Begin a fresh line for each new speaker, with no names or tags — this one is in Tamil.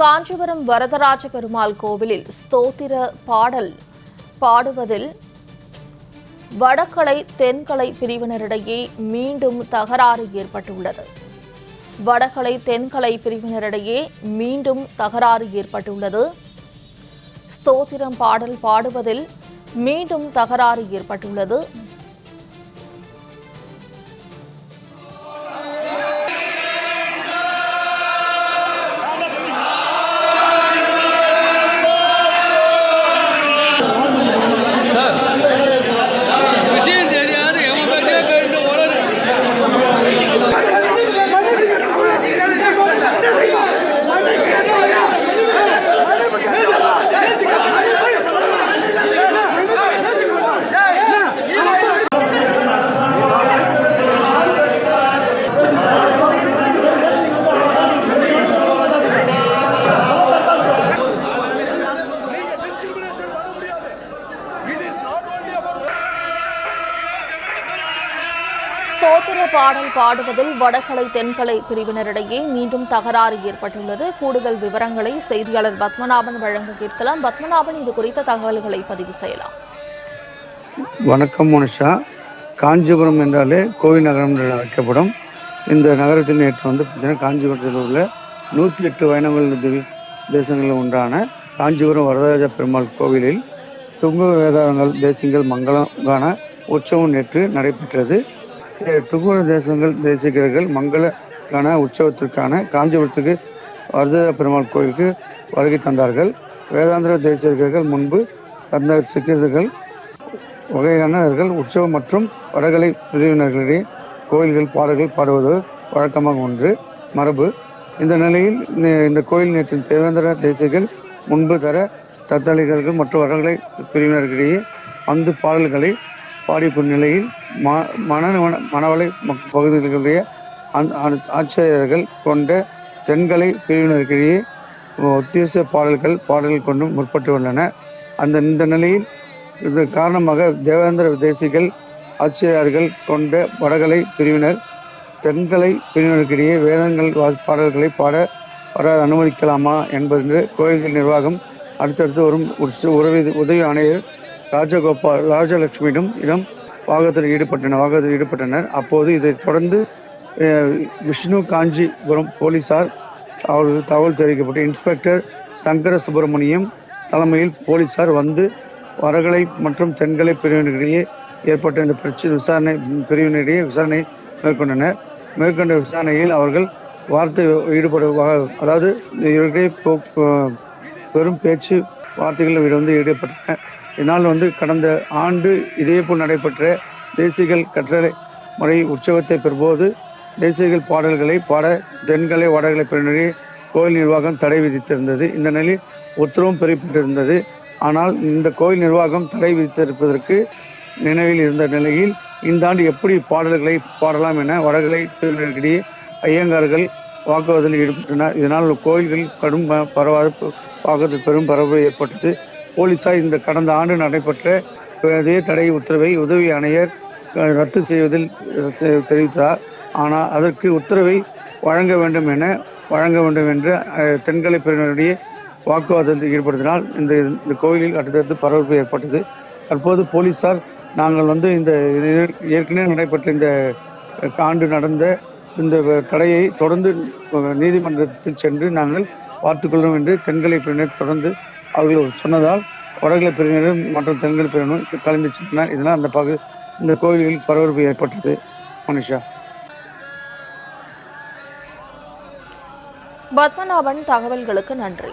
காஞ்சிபுரம் வரதராஜ பெருமாள் கோவிலில் ஸ்தோத்திர பாடல் பாடுவதில் வடகலை தென்கலை பிரிவினரிடையே மீண்டும் தகராறு ஏற்பட்டுள்ளது. வடகலை தென்கலை பிரிவினரிடையே மீண்டும் தகராறு ஏற்பட்டுள்ளது. ஸ்தோத்திரம் பாடல் பாடுவதில் மீண்டும் தகராறு ஏற்பட்டுள்ளது. ஸ்தோத்திர பாடல் பாடுவதில் வடகலை தென்கலை பிரிவினரிடையே மீண்டும் தகராறு ஏற்பட்டுள்ளது. கூடுதல் விவரங்களை செய்தியாளர் பத்மநாபன் வழங்க கேட்கலாம். பத்மநாபன் இது குறித்த தகவல்களை பதிவு செய்யலாம்.
வணக்கம் மனுஷா. காஞ்சிபுரம் என்றாலே கோவில் நகரம் என்று அழைக்கப்படும் இந்த நகரத்தில் நேற்று வந்து பார்த்தீங்கன்னா காஞ்சிபுரத்தில் உள்ள நூற்றி எட்டு வைணவர்கள் தேசங்களில் ஒன்றான காஞ்சிபுரம் வரதராஜ பெருமாள் கோவிலில் துங்க வேதாரங்கள் தேசியங்கள் மங்களமான உற்சவம் நேற்று நடைபெற்றது. அஹ் தேசங்கள் தேசிகர்கள் மங்கள உற்சவத்திற்கான காஞ்சிபுரத்துக்கு வரத பெருமாள் கோயிலுக்கு வருகை தந்தார்கள். வேதாந்திர தேசிகர்கள் முன்பு தந்த சிக்கியர்கள் வகையானவர்கள் உற்சவம் மற்றும் வடகலை பிரிவினர்களிடையே கோயில்கள் பாடல்கள் பாடுவது வழக்கமாக ஒன்று. மரபு இந்த நிலையில் இந்த- இந்த கோயில் நேற்று தேவேந்திர தேசியர்கள் முன்பு தர தத்தளிகர்கள் மற்றும் வடகலை பிரிவினர்களிடையே அந்த பாடல்களை பாடிப்பு நிலையில் ம மன மணவளை பகுதிகளுடைய அந் ஆட்சியர்கள் கொண்ட தென்கலை பிரிவினருக்கிடையே உத்தேச பாடல்கள் பாடல்கள் கொண்டும் முற்பட்டு உள்ளன அந்த இந்த நிலையில் இது காரணமாக தேவேந்திர தேசிகள் ஆட்சியாளர்கள் கொண்ட வடகலை பிரிவினர் தென்கலை பிரிவினருக்கிடையே வேதங்கள் வா- பாடல்களை பாட வர அனுமதிக்கலாமா என்பது கோயில்கள் நிர்வாகம் அடுத்தடுத்து வரும் உற்ச- உறவி உதவி ஆணையர் ராஜகோபால் ராஜலட்சுமியிடம் இடம் வாகத்தில் ஈடுபட்டனர் வாகத்தில் ஈடுபட்டனர். அப்போது இதைத் தொடர்ந்து விஷ்ணு காஞ்சிபுரம் போலீசார் அவர்கள் தகவல் தெரிவிக்கப்பட்டு இன்ஸ்பெக்டர் சங்கர சுப்பிரமணியம் தலைமையில் போலீசார் வந்து வரகலை மற்றும் தென்கலை பிரிவினரிடையே ஏற்பட்ட இந்த பிரச்சனை விசாரணை பிரிவினரிடையே விசாரணை மேற்கொண்டனர். மேற்கொண்ட விசாரணையில் அவர்கள் வார்த்தை ஈடுபட அதாவது இவர்களிடையே போ- பெரும் பேச்சு வார்த்தைகள் வந்து ஈடுபட்டனர். இதனால் வந்து கடந்த ஆண்டு இதேபோல் நடைபெற்ற தேசிகள் கற்றலை முறை உற்சவத்தை பெறும்போது தேசிகள் பாடல்களை பாட தென்கலை வடகலை பிரிவினரிடையே கோயில் நிர்வாகம் தடை விதித்திருந்தது. இந்த நிலையில் உத்தரவும் பெறப்பட்டிருந்தது ஆனால் இந்த கோயில் நிர்வாகம் தடை விதித்திருப்பதற்கு நினைவில் இருந்த நிலையில் இந்த ஆண்டு எப்படி பாடல்களை பாடலாம் என வடகலை பிரிவினரிடையே ஐயங்கார்கள் வாக்குவாதத்தில் ஈடுபட்டனர். இதனால் கோயில்களில் கடும் ப- பரவாது பெரும் பரபரப்பு ஏற்பட்டது. போலீசார் இந்த கடந்த ஆண்டு நடைபெற்ற அதே தடை உத்தரவை உதவி ஆணையர் ரத்து செய்வதில் தெரிவித்தார். ஆனால் அதற்கு உத்தரவை வழங்க வேண்டும் என வழங்க வேண்டும் என்று தென்கலை பிரிவினருடைய வாக்குவாதத்தில் ஈடுபடுத்தினால் இந்த இந்த கோயிலில் அடுத்தடுத்து பரபரப்பு ஏற்பட்டது. தற்போது போலீசார் நாங்கள் வந்து இந்த ஏற்கனவே நடைபெற்ற இந்த ஆண்டு நடந்த இந்த தடையை தொடர்ந்து நீதிமன்றத்தில் சென்று நாங்கள் பார்த்துக்கொள்ளும் என்று தென்கலை பிரிவினர் தொடர்ந்து அவர்கள் சொன்னதால் வடகலை பிரிவினரும் மற்றும் தென்கலை பிரிவினரும் கலந்து சென்றனர் இதனால் அந்த பகு இந்த கோயில்களில் பரபரப்பு ஏற்பட்டது. மனுஷா.
பத்மநாபன் தகவல்களுக்கு நன்றி.